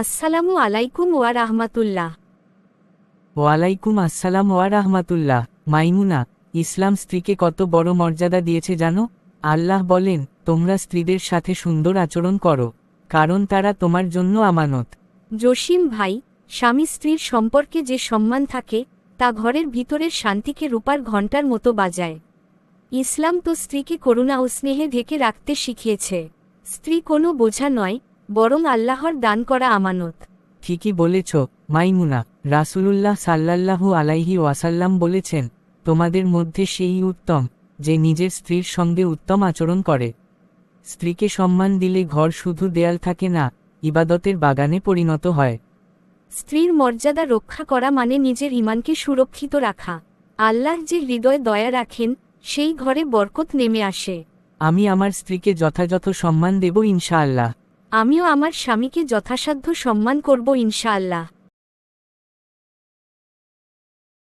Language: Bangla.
আসসালামু আলাইকুম ওয়া রাহমাতুল্লাহ। ওয়ালাইকুম আসসালাম ওয়া রাহমাতুল্লাহ। মাইমুনা ইসলাম স্ত্রীকে কত বড় মর্যাদা দিয়েছে জানো? আল্লাহ বলেন তোমরা স্ত্রীদের সাথে সুন্দর আচরণ করো কারণ তারা তোমার জন্য আমানত। জসিম ভাই স্বামী স্ত্রীর সম্পর্কে যে সম্মান থাকে তা ঘরের ভিতরের শান্তিকে রূপার ঘণ্টার মতো বাজায়। ইসলাম তো স্ত্রীকে করুণা ও স্নেহে ঢেকে রাখতে শিখিয়েছে। স্ত্রী কোনো বোঝা নয় বরং আল্লাহর দান করা আমানত। ঠিকই বলেছ মাইমুনা রাসূলুল্লাহ সাল্লাল্লাহু আলাইহি ওয়াসাল্লাম বলেছেন তোমাদের মধ্যে সেই উত্তম যে নিজের স্ত্রীর সঙ্গে উত্তম আচরণ করে। স্ত্রীকে সম্মান দিলে ঘর শুধু দেয়াল থাকে না ইবাদতের বাগানে পরিণত হয়। স্ত্রীর মর্যাদা রক্ষা করা মানে নিজের ইমানকে সুরক্ষিত রাখা। আল্লাহ যে হৃদয় দয়া রাখেন সেই ঘরে বরকত নেমে আসে। আমি আমার স্ত্রীকে যথাযথ সম্মান দেব ইনশাআল্লাহ। আমিও আমার স্বামীকে যথাসাধ্য সম্মান করব ইনশাআল্লাহ।